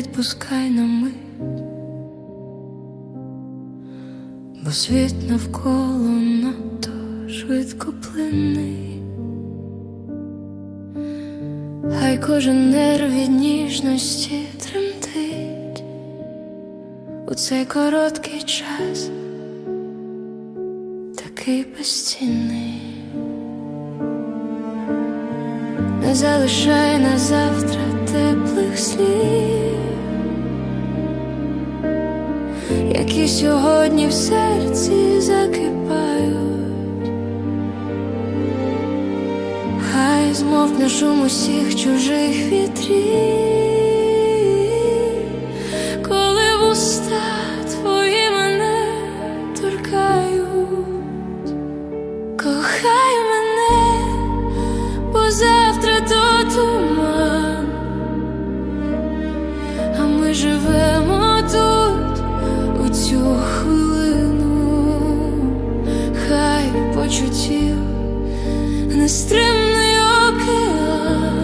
відпускай на мить, бо світ навколо надто швидко плине. Хай кожен нерв від ніжності тремтить у цей короткий час, такий безцінний. Не залишай на завтра сьогодні в серці закипають. Хай змовкне шум усіх чужих вітрів, коли вуста твої мене торкають, кохай мене, бо завтра то туман, а ми живемо почуттів нестримний океан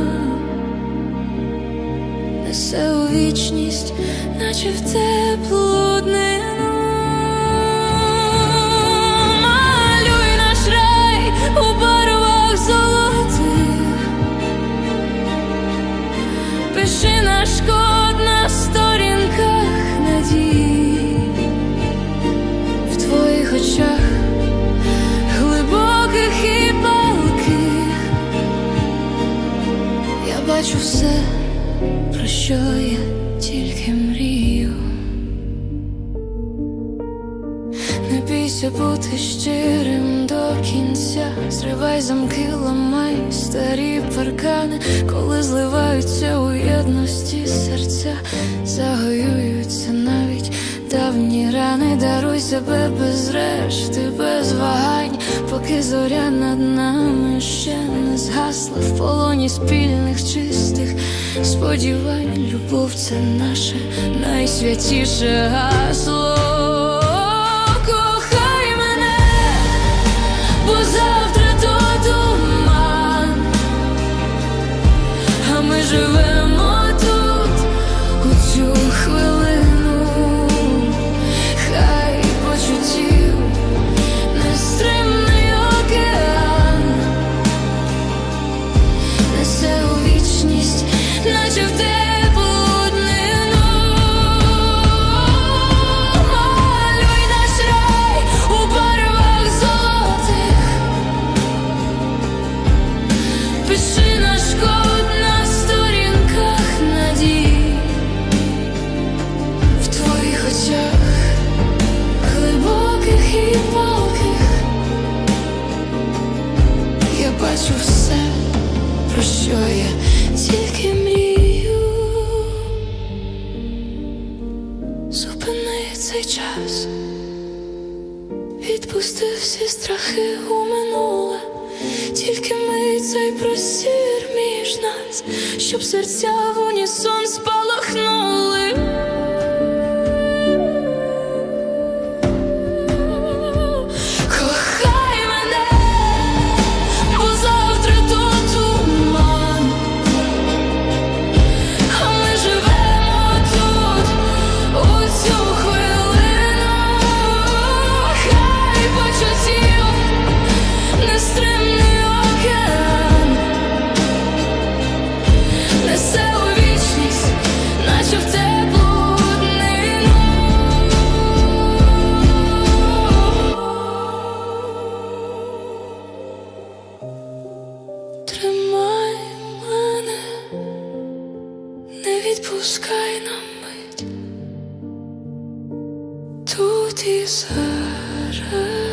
несе у вічність, наче в теплу днину. Бачу все, про що я тільки мрію. Не бійся бути щирим до кінця, зривай замки, ламай старі паркани, коли зливаються у єдності серця, навіть рани, даруй себе без решти, без вагань, поки зоря над нами ще не згасла в полоні спільних чистих сподівань. Любов це наше найсвятіше гасло. Кохай мене, бо завтра то а ми живемо очах глибоких і палких. Я бачу все, про тільки мрію. Зупини цей час, відпусти всі страхи у минуле, тільки ми цей простір між щоб серця в унісон спалахнули. Пускай нам мить тут і зараз.